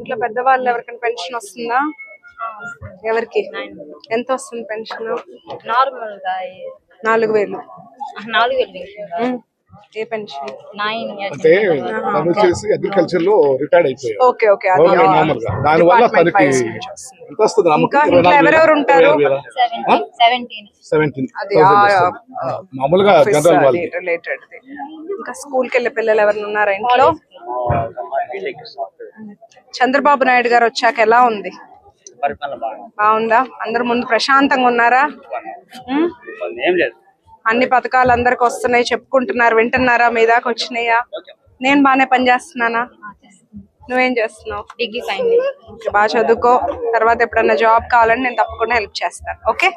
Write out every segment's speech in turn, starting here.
ఇట్లా పెద్దవాళ్ళు ఎవరికైనా పెన్షన్ వస్తుందా? ఎవరికి? ఎంత వస్తుంది పెన్షన్? నార్మల్గా నాలుగు వేలు. నాలుగు వేలు. ఏ పెన్షన్? నైన్ ఇయర్స్ అంటే తను వచ్చేసి అగ్రికల్చర్లో రిటైర్డ్ అయిపోయారు ఓకే ఓకే నార్మల్గా. దాని వల్ల తనకి. ఎంత వస్తుంది ఎవరెవరు ఉంటారు? అది మామూలుగా జనరల్ వాళ్ళకి రిలేటెడ్ ఇంకా స్కూల్కి వెళ్ళే పిల్లలు ఎవరైనా ఉన్నారా ఇంట్లో? చంద్రబాబు నాయుడు గారు వచ్చాక ఎలా ఉంది? బాగుందా. అందరు ముందు ప్రశాంతంగా ఉన్నారా? అన్ని పథకాలు అందరికి వస్తున్నాయి చెప్పుకుంటున్నారు. వింటున్నారా? మీ దాకా వచ్చినాయా? నేను బాగానే పని చేస్తున్నానా? నువ్వేం చేస్తున్నావు? డిగ్రీ బాగా చదువుకో. తర్వాత ఎప్పుడన్నా జాబ్ కావాలని నేను తప్పకుండా హెల్ప్ చేస్తాను. ఓకే?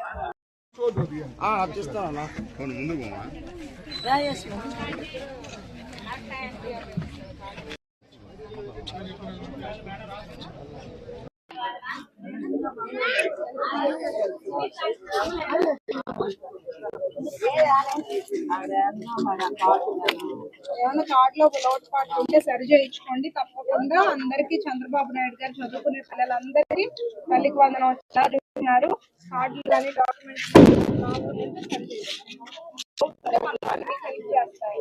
ఏమైనా కార్డులో లోటుపాట్లు ఉంటే సరి చేయించుకోండి. తప్పకుండా అందరికి చంద్రబాబు నాయుడు గారు చదువుకునే పిల్లలందరికీ తల్లికి వందనం వచ్చేలా చూస్తున్నారు. కార్డులు కానీ డాక్యుమెంట్స్ చేస్తాయి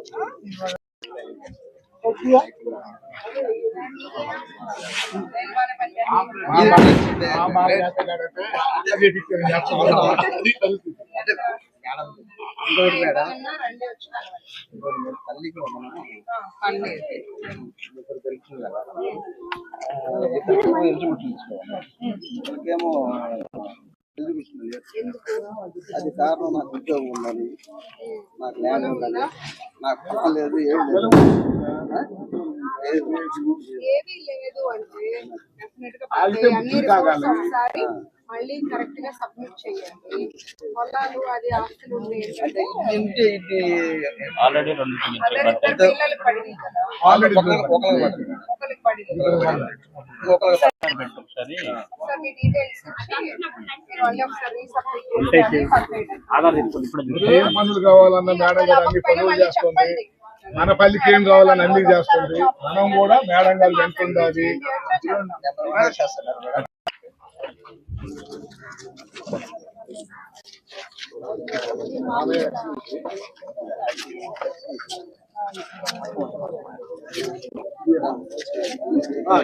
ఏమో అది కారణం నాకు ఉద్యోగం ఉందని నాకు ల్యాండ్ ఉందని నాకు పొలం లేదు ఏం లేదు. ఏమీ లేదు అంటే డెఫినెట్గా పడతాయి. అన్ని రిపోర్ట్స్ ఒకసారి మళ్ళీ కరెక్ట్గా సబ్మిట్ చేయండి పొలాలు అది ఆస్తులు ఆల్రెడీ పిల్లలు పడింది కదా. ఒకరికి పడింది సార్ మీ డీటెయిల్స్ ఇప్పుడు ఏం పనులు కావాలన్నా మేడం గారు అన్ని పనులు చేస్తుంది. మన పల్లికి ఏం కావాలని అన్ని చేస్తుంది. మనం కూడా మేడం గారు వెంటుండాలి Ah,